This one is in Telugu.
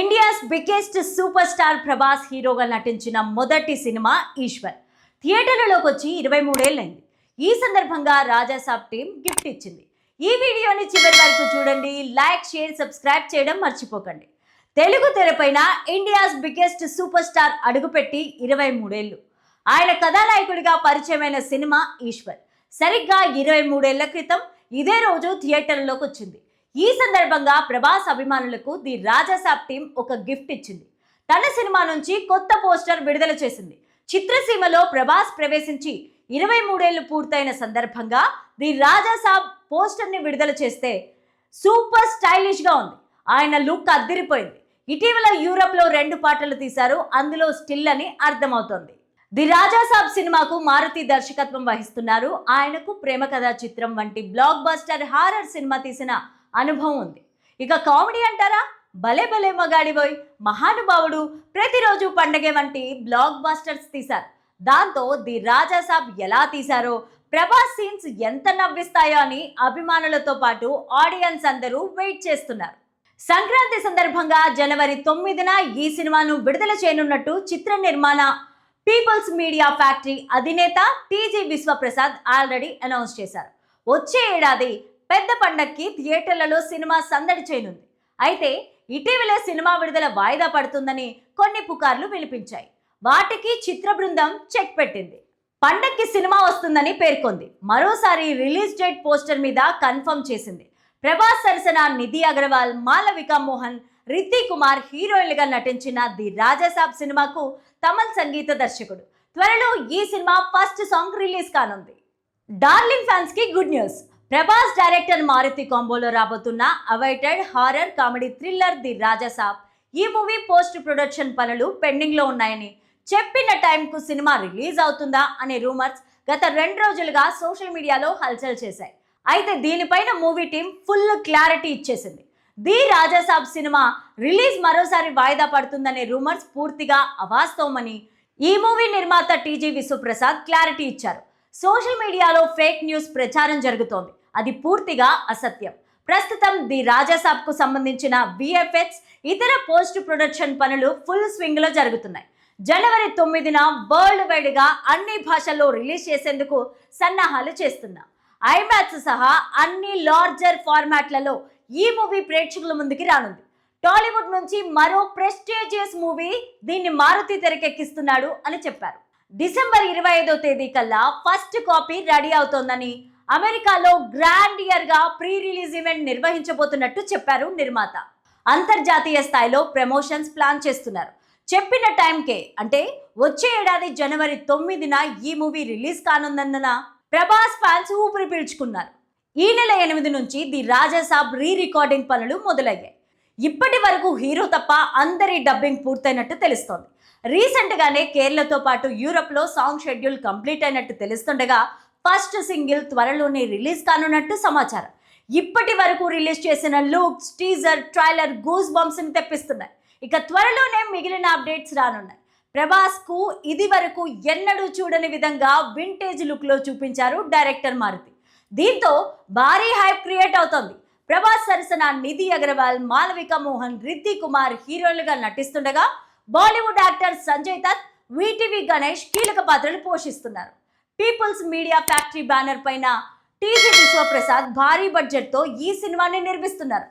India's biggest super star Prabhas హీరోగా నటించిన మొదటి సినిమా ఈశ్వర్. థియేటర్లలోకి వచ్చి ఇరవై మూడేళ్ళైంది. ఈ సందర్భంగా రాజాసాబ్ టీం గిఫ్ట్ ఇచ్చింది. ఈ వీడియోని చివరి వరకు చూడండి లైక్ షేర్ సబ్స్క్రైబ్ చేయడం మర్చిపోకండి. తెలుగు తెరపైన ఇండియాస్ బిగ్గెస్ట్ సూపర్ స్టార్ అడుగుపెట్టి ఇరవై మూడేళ్ళు. ఆయన కథానాయకుడిగా పరిచయమైన సినిమా ఈశ్వర్. సరిగ్గా ఇరవై మూడేళ్ళ క్రితం ఇదే రోజు థియేటర్లోకి వచ్చింది ఈ సందర్భంగా ప్రభాస్ అభిమానులకు ది రాజాసాబ్ టీం ఒక గిఫ్ట్ ఇచ్చింది. తన సినిమా నుంచి కొత్త పోస్టర్ విడుదల చేసింది. చిత్రసీమలో ప్రభాస్ ప్రవేశించి ఇరవై మూడేళ్ళు పూర్తయిన సందర్భంగా ది రాజాసాబ్ పోస్టర్ని విడుదల చేస్తే సూపర్ స్టైలిష్గా ఉంది. ఆయన లుక్ అద్దిరిపోయింది. ఇటీవల యూరప్లో రెండు పాటలు తీశారు. అందులో స్టిల్ అని అర్థమవుతోంది. ది రాజాసాబ్ సినిమాకు మారుతి దర్శకత్వం వహిస్తున్నారు. ఆయనకు ప్రేమ కథా చిత్రం వంటి బ్లాక్ బస్టర్ హారర్ సినిమా తీసిన అనుభవం ఉంది. ఇక కామెడీ అంటారా? భలే భలే మగాడిబోయ్ మహానుభావుడు ప్రతిరోజు పండగే వంటి బ్లాక్ బాస్టర్స్ తీశారు. దాంతో ది రాజాసాబ్ ఎలా తీశారో ప్రభాస్ సీన్స్ ఎంత నవ్విస్తాయో అని అభిమానులతో పాటు ఆడియన్స్ అందరూ వెయిట్ చేస్తున్నారు. సంక్రాంతి సందర్భంగా జనవరి తొమ్మిదిన ఈ సినిమాను విడుదల చేయనున్నట్టు చిత్ర నిర్మాణ పీపుల్స్ మీడియా ఫ్యాక్టరీ అధినేత టీజీ విశ్వప్రసాద్ ఆల్రెడీ అనౌన్స్ చేశారు. వచ్చే ఏడాది పెద్ద పండక్కి థియేటర్లలో సినిమా సందడి చేయనుంది. అయితే ఇటీవలే సినిమా విడుదల వాయిదా పడుతుందని కొన్ని పుకార్లు వినిపించాయి. వాటికి చిత్ర బృందం చెక్ పెట్టింది. పండక్కి సినిమా వస్తుందని పేర్కొంది. మరోసారి రిలీజ్ డేట్ పోస్టర్ మీద కన్ఫర్మ్ చేసింది. ప్రభాస్ సరసన నిధి అగర్వాల్ మాలవిక మోహన్ రిత్తి కుమార్ హీరోయిన్లుగా నటించిన ది రాజాసాబ్ సినిమాకు తమల్ సంగీత దర్శకుడు. త్వరలో ఈ సినిమా ఫస్ట్ సాంగ్ రిలీజ్ కానుంది. డార్లింగ్ ఫ్యాన్స్కి good news. Prabhas director Maruthi కాంబోలో రాబోతున్న awaited horror comedy thriller the Rajasaab. ఈ మూవీ పోస్ట్ ప్రొడక్షన్ పనులు పెండింగ్లో ఉన్నాయని చెప్పిన టైంకు సినిమా రిలీజ్ అవుతుందా అనే రూమర్స్ గత రెండు రోజులుగా సోషల్ మీడియాలో హల్చల్ చేశాయి. అయితే దీనిపైన మూవీ టీం ఫుల్ క్లారిటీ ఇచ్చేసింది. ది రాజాసాబ్ సినిమా రిలీజ్ మరోసారి వాయిదా పడుతుందనే రూమర్స్ పూర్తిగా అవాస్తవమని ఈ మూవీ నిర్మాత టీజీ విశ్వప్రసాద్ క్లారిటీ ఇచ్చారు. సోషల్ మీడియాలో ఫేక్ న్యూస్ ప్రచారం జరుగుతోంది. అది పూర్తిగా అసత్యం. ప్రస్తుతం ది రాజాసాబ్కు సంబంధించిన విఎఫ్ఎక్స్ ఇతర పోస్ట్ ప్రొడక్షన్ పనులు ఫుల్ స్వింగ్లో జరుగుతున్నాయి. జనవరి తొమ్మిదిన వరల్డ్ వైడ్గా అన్ని భాషల్లో రిలీజ్ చేసేందుకు సన్నాహాలు చేస్తున్నాం. ఐమాక్స్ సహా అన్ని లార్జర్ ఫార్మాట్లలో ఈ మూవీ ప్రేక్షకుల ముందుకి రానుంది. టాలీవుడ్ నుంచి మరో ప్రెస్టేజియస్ మూవీ దీన్ని మారుతి తెరకెక్కిస్తున్నాడు అని చెప్పారు. డిసెంబర్ ఇరవై ఐదో తేదీ కల్లా ఫస్ట్ కాపీ రెడీ అవుతోందని అమెరికాలో గ్రాండ్ ఇయర్గా ప్రీ రిలీజ్ ఈవెంట్ నిర్వహించబోతున్నట్టు చెప్పారు నిర్మాత. అంతర్జాతీయ స్థాయిలో ప్రమోషన్స్ ప్లాన్ చేస్తున్నారు. చెప్పిన టైంకే అంటే వచ్చే ఏడాది జనవరి తొమ్మిదిన ఈ మూవీ రిలీజ్ కానుందన్న ప్రభాస్ ఫ్యాన్స్ ఊపిరి పీల్చుకున్నారు. ఈ నెల ఎనిమిది నుంచి ది రాజాసాబ్ రీ రికార్డింగ్ పనులు మొదలయ్యాయి. ఇప్పటి వరకు హీరో తప్ప అందరి డబ్బింగ్ పూర్తయినట్టు తెలుస్తోంది. రీసెంట్గానే కేరళతో పాటు యూరప్లో సాంగ్ షెడ్యూల్ కంప్లీట్ అయినట్టు తెలుస్తుండగా ఫస్ట్ సింగిల్ త్వరలోనే రిలీజ్ కానున్నట్టు సమాచారం. ఇప్పటి వరకు రిలీజ్ చేసిన లుక్స్ టీజర్ ట్రైలర్ గూస్ బంప్స్ని తెప్పిస్తున్నాయి. ఇక త్వరలోనే మిగిలిన అప్డేట్స్ రానున్నాయి. ప్రభాస్కు ఇది వరకు ఎన్నడూ చూడని విధంగా వింటేజ్ లుక్లో చూపించారు డైరెక్టర్ మారుతి. దీంతో భారీ హైప్ క్రియేట్ అవుతోంది. ప్రభాస్ సరసన నిధి అగర్వాల్ మాలవిక మోహన్ రిద్ది కుమార్ హీరోలుగా నటిస్తుండగా Bollywood actor Sanjay Dutt VTV Ganesh కీలక పాత్రలు పోషిస్తున్నారు. పీపుల్స్ మీడియా ఫ్యాక్టరీ బ్యానర్ పైన టీజీ విశ్వప్రసాద్ భారీ బడ్జెట్తో ఈ సినిమాని నిర్మిస్తున్నారు.